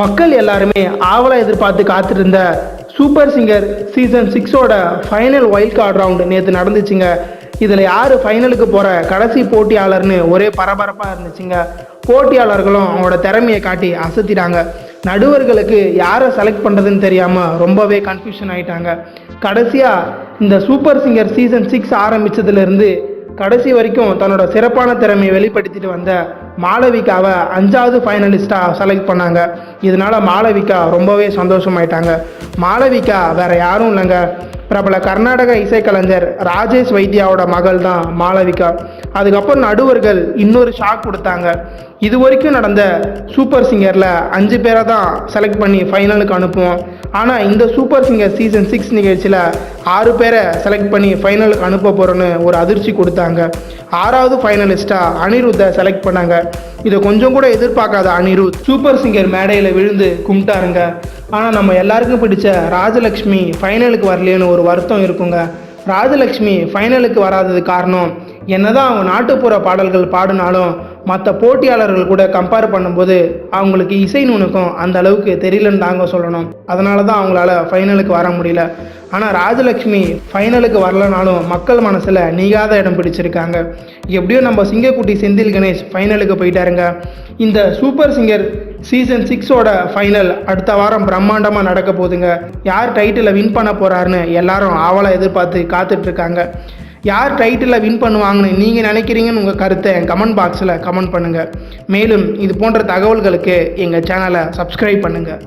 மக்கள் எல்லாருமே ஆவலாக எதிர்பார்த்து காத்திருந்த சூப்பர் சிங்கர் சீசன் சிக்ஸோட ஃபைனல் வைல்ட் கார்டு ரவுண்டு நேற்று நடந்துச்சுங்க. இதில் யார் ஃபைனலுக்கு போகிற கடைசி போட்டியாளர்னு ஒரே பரபரப்பாக இருந்துச்சுங்க. போட்டியாளர்களும் அவங்களோட திறமையை காட்டி அசத்திட்டாங்க. நடுவர்களுக்கு யாரை செலக்ட் பண்ணுறதுன்னு தெரியாமல் ரொம்பவே கன்ஃபியூஷன் ஆயிட்டாங்க. கடைசியாக இந்த சூப்பர் சிங்கர் சீசன் சிக்ஸ் ஆரம்பித்ததுலேருந்து கடைசி வரைக்கும் தன்னோட சிறப்பான திறமையை வெளிப்படுத்திட்டு வந்த மாளவிகாவை அஞ்சாவது ஃபைனலிஸ்ட்டாக செலக்ட் பண்ணாங்க. இதனால் மாளவிகா ரொம்பவே சந்தோஷமாயிட்டாங்க. மாளவிகா வேறு யாரும் இல்லைங்க. பிரபல கர்நாடக இசைக்கலைஞர் ராஜேஷ் வைத்தியாவோட மகள் தான் மாளவிகா. அதுக்கப்புறம் நடுவர்கள் இன்னொரு ஷாக் கொடுத்தாங்க. இது வரைக்கும் நடந்த சூப்பர் சிங்கரில் அஞ்சு பேரை தான் செலக்ட் பண்ணி ஃபைனலுக்கு அனுப்புவோம். ஆனால் இந்த சூப்பர் சிங்கர் சீசன் சிக்ஸ் நிகழ்ச்சியில் ஆறு பேரை செலக்ட் பண்ணி ஃபைனலுக்கு அனுப்ப போகிறோன்னு ஒரு அதிர்ச்சி கொடுத்தாங்க. ஆறாவது ஃபைனலிஸ்ட்டாக அனிருத்தை செலக்ட் பண்ணாங்க. இதை கொஞ்சம் கூட எதிர்பார்க்காத அனிருத் சூப்பர் சிங்கர் மேடையில் விழுந்து கும்பிட்டாருங்க. ஆனால் நம்ம எல்லாருக்கும் பிடிச்ச ராஜலக்ஷ்மி ஃபைனலுக்கு வரலையேன்னு ஒரு வருத்தம் இருக்குங்க. ராஜலக்ஷ்மி ஃபைனலுக்கு வராதது காரணம் என்னதான் அவங்க நாட்டுப்புற பாடல்கள் பாடினாலும் மற்ற போட்டியாளர்கள் கூட கம்பேர் பண்ணும்போது அவங்களுக்கு இசை நுணுக்கம் அந்த அளவுக்கு தெரியலன்னு தாங்க சொல்லணும். அதனால தான் அவங்களால ஃபைனலுக்கு வர முடியல. ஆனால் ராஜலக்ஷ்மி ஃபைனலுக்கு வரலனாலும் மக்கள் மனசில் நீங்காத இடம் பிடிச்சிருக்காங்க. எப்படியோ நம்ம சிங்கக்குட்டி செந்தில் கணேஷ் ஃபைனலுக்கு போயிட்டாருங்க. இந்த சூப்பர் சிங்கர் சீசன் சிக்ஸோட ஃபைனல் அடுத்த வாரம் பிரம்மாண்டமாக நடக்க போகுதுங்க. யார் டைட்டிலை வின் பண்ண போகிறாருன்னு எல்லாரும் ஆவலாக எதிர்பார்த்து காத்துட்ருக்காங்க யார் டைட்டிலில் வின் பண்ணுவாங்கன்னு நீங்கள் நினைக்கிறீங்கன்னு உங்கள் கருத்தை என் கமெண்ட் பாக்ஸில் கமெண்ட் பண்ணுங்கள் மேலும் இது போன்ற தகவல்களுக்கு எங்கள் சேனலை சப்ஸ்கிரைப் பண்ணுங்கள்